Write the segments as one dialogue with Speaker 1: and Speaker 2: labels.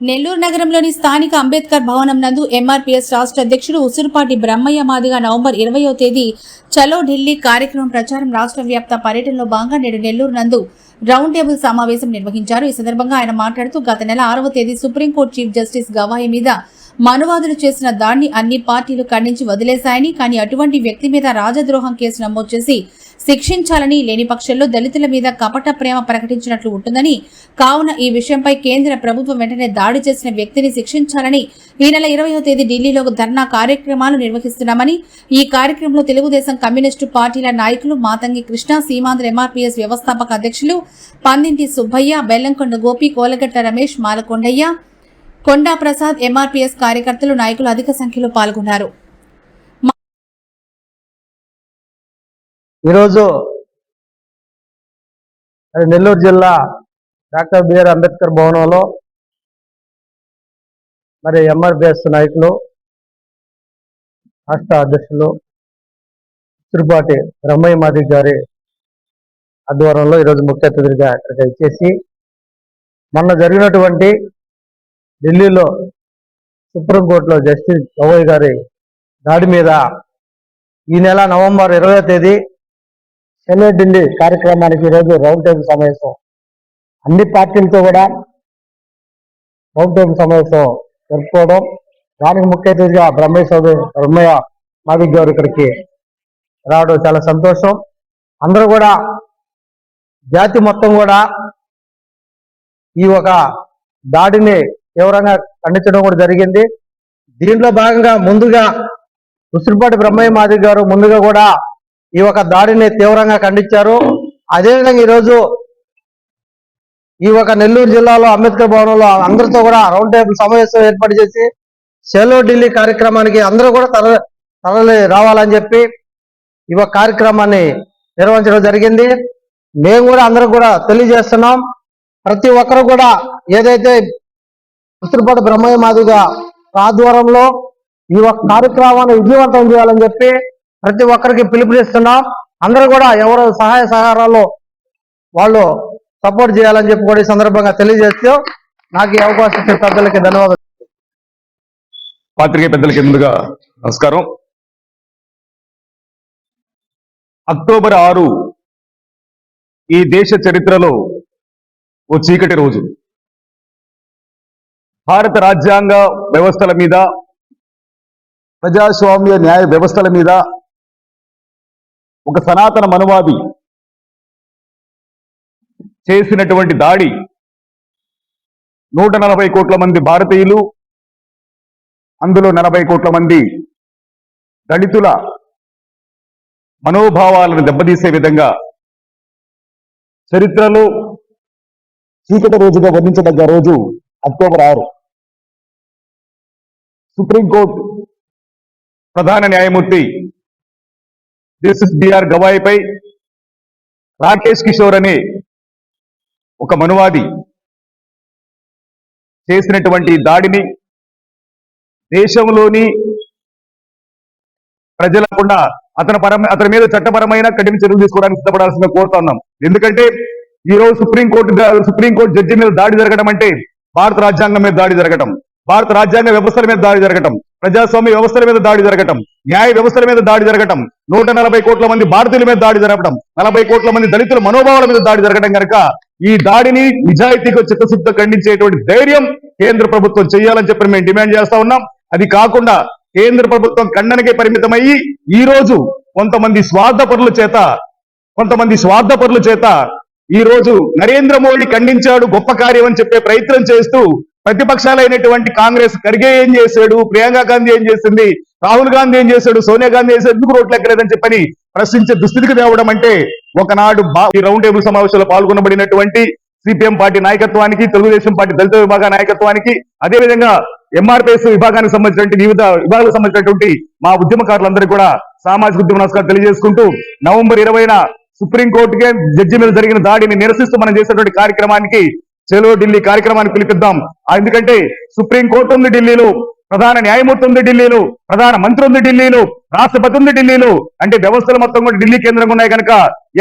Speaker 1: నెల్లూరు నగరంలోని స్థానిక అంబేద్కర్ భవనం నందు ఎంఆర్పీఎస్ రాష్ట్ర అధ్యక్షుడు ఉసురుపాటి బ్రహ్మయ్య మాదిగా నవంబర్ ఇరవయో తేదీ చలో ఢిల్లీ కార్యక్రమం ప్రచారం రాష్ట్ర వ్యాప్త పర్యటనలో భాగంగా నేడు నెల్లూరు నందు రౌండ్ టేబుల్ సమావేశం నిర్వహించారు. ఈ సందర్భంగా ఆయన మాట్లాడుతూ గత నెల ఆరవ తేదీ సుప్రీంకోర్టు చీఫ్ జస్టిస్ గవాయి మీద మనువాదులు చేసిన దాడిని అన్ని పార్టీలు ఖండించి వదిలేశాయని కానీ అటువంటి వ్యక్తి మీద రాజద్రోహం కేసు నమోదు చేసి శిక్షించాలని లేని పక్షంలో దళితుల మీద కపట ప్రేమ ప్రకటించినట్లు ఉంటుందని కావున ఈ విషయంపై కేంద్ర ప్రభుత్వం వెంటనే దాడి చేసిన వ్యక్తిని శిక్షించాలని ఈ నెల ఇరవయో తేదీ ఢిల్లీలో ధర్నా కార్యక్రమాలు నిర్వహిస్తున్నామని ఈ కార్యక్రమంలో తెలుగుదేశం కమ్యూనిస్టు పార్టీల నాయకులు మాతంగి కృష్ణ సీమాంధ్ర ఎంఆర్పీఎస్ వ్యవస్థాపక అధ్యక్షులు పందింటి సుబ్బయ్య బెల్లంకొండ గోపి కోలగట్ట రమేష్ మాలకొండయ్య కొండా ప్రసాద్ ఎంఆర్పీఎస్ కార్యకర్తలు నాయకులు అధిక సంఖ్యలో పాల్గొన్నారు.
Speaker 2: ఈరోజు నెల్లూరు జిల్లా డాక్టర్ బిఆర్ అంబేద్కర్ భవనంలో మరి ఎంఆర్బిఎస్ నాయకులు రాష్ట్ర అధ్యక్షులు తిరుపాటి బ్రహ్మయ్య మాది గారి ఆధ్వర్యంలో ఈరోజు ముఖ్య అతిథిగా ఇక్కడికి ఇచ్చేసి మొన్న జరిగినటువంటి ఢిల్లీలో సుప్రీంకోర్టులో జస్టిస్ గవయ్ గారి దాడి మీద ఈ నెల నవంబర్ ఇరవై తేదీ చెన్నై ఢిల్లీ కార్యక్రమానికి ఈరోజు రౌండ్ టేబుల్ సమావేశం. అన్ని పార్టీలతో కూడా రౌండ్ టేబుల్ సమావేశం జరుపుకోవడం. దానికి ముఖ్య అతిథిగా బ్రహ్మయ్య చౌదరి బ్రహ్మయ్య మాదిక్ గారు ఇక్కడికి రావడం చాలా సంతోషం. అందరూ కూడా జాతి మొత్తం కూడా ఈ ఒక దాడిని తీవ్రంగా ఖండించడం కూడా జరిగింది. దీంట్లో భాగంగా ముందుగా ఉసిరిపాటి బ్రహ్మయ్య మాదిక్ గారు ముందుగా కూడా ఈ యొక్క దాడిని తీవ్రంగా ఖండించారు. అదేవిధంగా ఈరోజు ఈ యొక్క నెల్లూరు జిల్లాలో అంబేద్కర్ భవనంలో అందరితో కూడా రౌండ్ టేబుల్ సమావేశం ఏర్పాటు చేసి సెలో ఢిల్లీ కార్యక్రమానికి అందరూ కూడా తల తరలి రావాలని చెప్పి ఈ యొక్క కార్యక్రమాన్ని నిర్వహించడం జరిగింది. మేము కూడా అందరూ కూడా తెలియజేస్తున్నాం. ప్రతి ఒక్కరు కూడా ఏదైతే ఉసిరిపాటి బ్రహ్మయ్య మాదిగా ఆధ్వర్యంలో ఈ యొక్క కార్యక్రమాన్ని విజయవంతం చేయాలని చెప్పి ప్రతి ఒక్కరికి పిలుపునిస్తున్నాం అందరూ కూడా ఎవరు సహాయ సహకారాల్లో వాళ్ళు సపోర్ట్ చేయాలని చెప్పి కూడా ఈ సందర్భంగా తెలియజేస్తూ నాకు ఈ అవకాశం ఇచ్చిన పెద్దలకి ధన్యవాదాలు.
Speaker 3: పాత్రికే పెద్దలకి ముందుగా నమస్కారం. అక్టోబర్ ఆరు ఈ దేశ చరిత్రలో ఓ చీకటి రోజు. భారత రాజ్యాంగ వ్యవస్థల మీద ప్రజాస్వామ్య న్యాయ వ్యవస్థల మీద ఒక సనాతన మనువాది చేసినటువంటి దాడి నూట నలభై కోట్ల మంది భారతీయులు అందులో నలభై కోట్ల మంది దళితుల మనోభావాలను దెబ్బతీసే విధంగా చరిత్రలో చీకటి రోజుగా వర్ణించదగ్గ రోజు అక్టోబర్ ఆరు. సుప్రీంకోర్టు ప్రధాన న్యాయమూర్తి జస్టిస్ బిఆర్ గవాయిపై రాకేష్ కిషోర్ అనే ఒక మనువాది చేసినటువంటి దాడిని దేశంలోని ప్రజలకుండా అతని పరమ అతని మీద చట్టపరమైన కఠిన చర్యలు తీసుకోవడానికి సిద్ధపడాల్సిందిగా కోరుతున్నాం ఎందుకంటే ఈ రోజు సుప్రీంకోర్టు సుప్రీంకోర్టు జడ్జి మీద దాడి జరగడం అంటే భారత రాజ్యాంగం మీద దాడి జరగడం భారత రాజ్యాంగ వ్యవస్థల మీద దాడి జరగటం. ప్రజాస్వామ్య వ్యవస్థల మీద దాడి జరగటం న్యాయ వ్యవస్థల మీద దాడి జరగటం నూట నలభై కోట్ల మంది భారతీయుల మీద దాడి జరగడం నలభై కోట్ల మంది దళితుల మనోభావాల మీద దాడి జరగడం కనుక ఈ దాడిని నిజాయితీగా చిత్తశుద్ధితో ఖండించేటువంటి ధైర్యం కేంద్ర ప్రభుత్వం చేయాలని చెప్పి మేము డిమాండ్ చేస్తా ఉన్నాం. అది కాకుండా కేంద్ర ప్రభుత్వం ఖండనకే పరిమితమయ్యి ఈ రోజు కొంతమంది స్వార్థపరుల చేత కొంతమంది స్వార్థపరుల చేత ఈ రోజు నరేంద్ర మోడీ ఖండించాడు గొప్ప కార్యం అని చెప్పే ప్రయత్నం చేస్తూ ప్రతిపక్షాలైనటువంటి కాంగ్రెస్ ఖర్గే ఏం చేశాడు? ప్రియాంక గాంధీ ఏం చేసింది? రాహుల్ గాంధీ ఏం చేశాడు? సోనియా గాంధీ ఏం చేశాడు ఎందుకు రోడ్లు ఎక్కలేదని చెప్పని ప్రశ్నించే దుస్థితికి తేవడం అంటే ఒకనాడు బా- ఈ రౌండ్ టేబుల్ సమావేశంలో పాల్గొనబడినటువంటి సిపిఎం పార్టీ నాయకత్వానికి తెలుగుదేశం పార్టీ దళిత విభాగ నాయకత్వానికి అదేవిధంగా ఎంఆర్పిఎస్ విభాగానికి సంబంధించినటువంటి వివిధ విభాగాలకు సంబంధించినటువంటి మా ఉద్యమకారులందరికీ కూడా సామాజిక ఉద్యమ నమస్కారం తెలియజేసుకుంటూ నవంబర్ ఇరవైన సుప్రీంకోర్టుకే జడ్జి మీద జరిగిన దాడిని నిరసిస్తూ మనం చేసినటువంటి కార్యక్రమానికి చెలో ఢిల్లీ కార్యక్రమాన్ని పిలిపిద్దాం. ఎందుకంటే సుప్రీంకోర్టు ఉంది ఢిల్లీలో ప్రధాన న్యాయమూర్తి ఉంది ఢిల్లీలో ప్రధాన మంత్రి ఉంది ఢిల్లీలో రాష్ట్రపతి ఉంది ఢిల్లీలో. అంటే వ్యవస్థలు మొత్తం కూడా ఢిల్లీ కేంద్రంగా ఉన్నాయి కనుక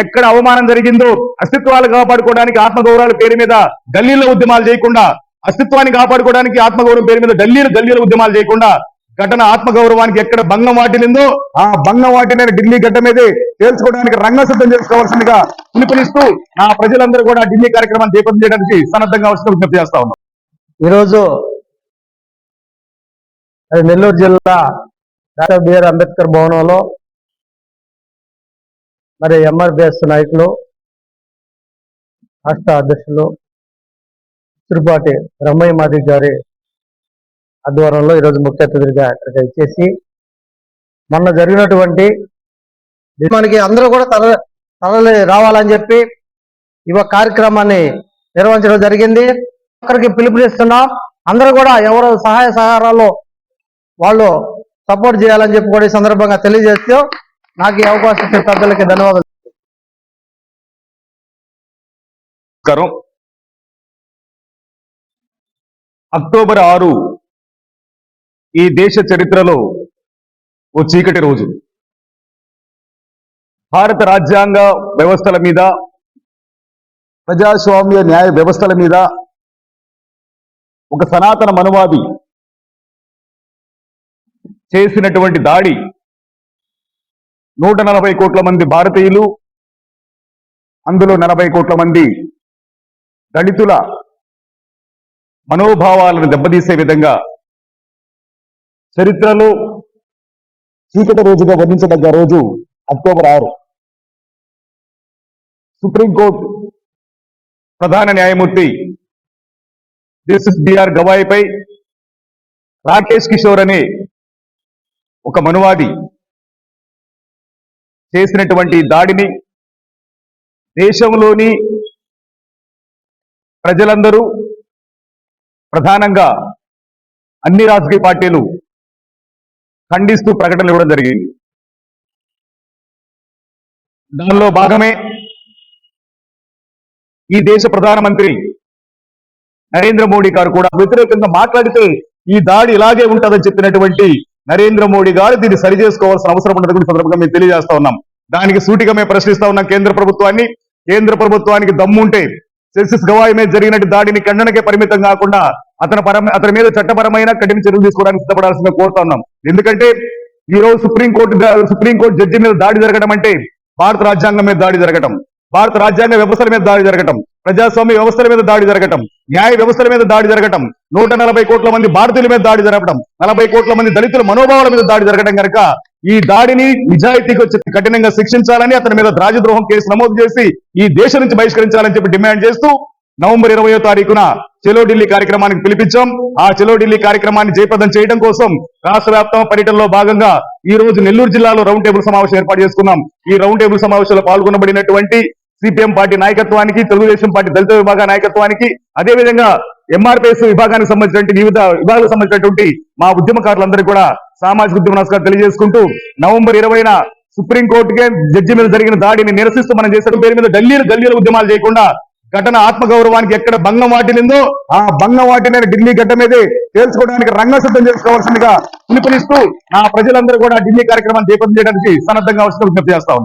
Speaker 3: ఎక్కడ అవమానం జరిగిందో అస్తిత్వాలు కాపాడుకోవడానికి ఆత్మగౌరవాల పేరు మీద గల్లీలో ఉద్యమాలు చేయకుండా అస్తిత్వాన్ని కాపాడుకోవడానికి ఆత్మగౌరవం పేరు మీద ఢిల్లీలు గల్లీలో ఉద్యమాలు చేయకుండా ఘటన ఆత్మగౌరవానికి ఎక్కడ భంగం వాటిల్లిందో ఆ భంగం వాటిన ఢిల్లీ గడ్డ మీదే తేల్చుకోవడానికి రంగసిద్ధం చేసుకోవాల్సిందిగా పిలుపునిస్తూ నా ప్రజలందరూ కూడా ఢిల్లీ కార్యక్రమాన్ని దీపం చేయడానికి సన్నద్ధంగా వచ్చిన విజ్ఞప్తి చేస్తా ఉన్నాం.
Speaker 2: ఈరోజు అది నెల్లూరు జిల్లా డాక్టర్ బిఆర్ అంబేద్కర్ భవనంలో మరి ఎంఆర్బిఎస్ నాయకులు రాష్ట్ర అధ్యక్షులు తిరుపాటి బ్రహ్మయ్య మాది గారి ఆధ్వర్యంలో ఈరోజు ముఖ్య అతిథిగా అక్కడికి ఇచ్చేసి మొన్న జరిగినటువంటి మనకి అందరూ కూడా తల తరలి రావాలని చెప్పి ఇవ కార్యక్రమాన్ని నిర్వహించడం జరిగింది. ఒకరికి పిలుపునిస్తున్నాం. అందరూ కూడా ఎవరు సహాయ సహకారాల్లో వాళ్ళు సపోర్ట్ చేయాలని చెప్పి కూడా ఈ సందర్భంగా తెలియజేస్తూ నాకు ఈ అవకాశం ఇచ్చిన పెద్దలకి ధన్యవాదాలు.
Speaker 3: నమస్కారం. అక్టోబర్ ఆరు ఈ దేశ చరిత్రలో ఓ చీకటి రోజు. భారత రాజ్యాంగ వ్యవస్థల మీద ప్రజాస్వామ్య న్యాయ వ్యవస్థల మీద ఒక సనాతన మనువాది చేసినటువంటి దాడి నూట నలభై కోట్ల మంది భారతీయులు అందులో నలభై కోట్ల మంది దళితుల మనోభావాలను దెబ్బతీసే విధంగా చరిత్రలో చీకటి రోజుగా వర్ణించదగ్గ రోజు అక్టోబర్ ఆరు. సుప్రీంకోర్టు ప్రధాన న్యాయమూర్తి జస్టిస్ బిఆర్ గవాయిపై రాకేష్ కిషోర్ అనే ఒక మనువాది చేసినటువంటి దాడిని దేశంలోని ప్రజలందరూ ప్రధానంగా అన్ని రాజకీయ పార్టీలు ఖండిస్తూ ప్రకటనలు ఇవ్వడం జరిగింది. దానిలో భాగమే ఈ దేశ ప్రధానమంత్రి నరేంద్ర మోడీ గారు కూడా వ్యతిరేకంగా మాట్లాడితే ఈ దాడి ఇలాగే ఉంటుందని చెప్పినటువంటి నరేంద్ర మోడీ గారు దీన్ని సరి చేసుకోవాల్సిన అవసరం ఉన్నది కూడా సందర్భంగా మేము తెలియజేస్తా ఉన్నాం. దానికి సూటిగా మేము ప్రశ్నిస్తా ఉన్నాం కేంద్ర ప్రభుత్వాన్ని. కేంద్ర ప్రభుత్వానికి దమ్ముంటే జస్టిస్ గవాయి మీద జరిగినట్టు దాడిని ఖండనకే పరిమితం కాకుండా అతని పరమ అతని మీద చట్టపరమైన కఠిన చర్యలు తీసుకోవడానికి సిద్ధపడాల్సిందిగా కోరుతా ఉన్నాం. ఎందుకంటే ఈ రోజు సుప్రీంకోర్టు సుప్రీంకోర్టు జడ్జి మీద దాడి జరగడం అంటే భారత రాజ్యాంగం మీద దాడి జరగటం భారత రాజ్యాంగ వ్యవస్థల మీద దాడి జరగటం ప్రజాస్వామ్య వ్యవస్థల మీద దాడి జరగటం న్యాయ వ్యవస్థల మీద దాడి జరగటం నూట నలభై కోట్ల మంది భారతీయుల మీద దాడి జరగటం నలభై కోట్ల మంది దళితుల మనోభావాల మీద దాడి జరగటం కనుక ఈ దాడిని నిజాయితీకి వచ్చి కఠినంగా శిక్షించాలని అతని మీద రాజద్రోహం కేసు నమోదు చేసి ఈ దేశం నుంచి బహిష్కరించాలని చెప్పి డిమాండ్ చేస్తూ నవంబర్ ఇరవయో తారీఖున చెలో ఢిల్లీ కార్యక్రమానికి పిలిపించాం. ఆ చెలో ఢిల్లీ కార్యక్రమాన్ని జయప్రదం చేయడం కోసం రాష్ట్ర వ్యాప్తం పర్యటనలో భాగంగా ఈ రోజు నెల్లూరు జిల్లాలో రౌండ్ టేబుల్ సమావేశం ఏర్పాటు చేసుకున్నాం. ఈ రౌండ్ టేబుల్ సమావేశంలో పాల్గొనబడినటువంటి సిపిఎం పార్టీ నాయకత్వానికి తెలుగుదేశం పార్టీ దళిత విభాగ నాయకత్వానికి అదేవిధంగా ఎంఆర్పిఎస్ విభాగానికి సంబంధించినటువంటి వివిధ విభాగాలకు సంబంధించినటువంటి మా ఉద్యమకారులందరికీ కూడా సామాజిక ఉద్యమ నమస్కారం తెలియజేసుకుంటూ నవంబర్ ఇరవైన సుప్రీంకోర్టుకే జడ్జి మీద జరిగిన దాడిని నిరసిస్తూ మనం చేసిన పేరు మీద ఢిల్లీలు గల్లీల ఉద్యమాలు చేయకుండా ఘటన ఆత్మగౌరవానికి ఎక్కడ భంగం వాటిల్లిందో ఆ భంగం వాటిన ఢిల్లీ గడ్డ మీదే తేల్చుకోవడానికి రంగ సిద్ధం చేసుకోవాల్సిందిగా పిలుపునిస్తూ ఆ ప్రజలందరూ కూడా ఢిల్లీ కార్యక్రమాన్ని దీపం చేయడానికి సన్నద్ధంగా వచ్చిన విజ్ఞప్తి చేస్తా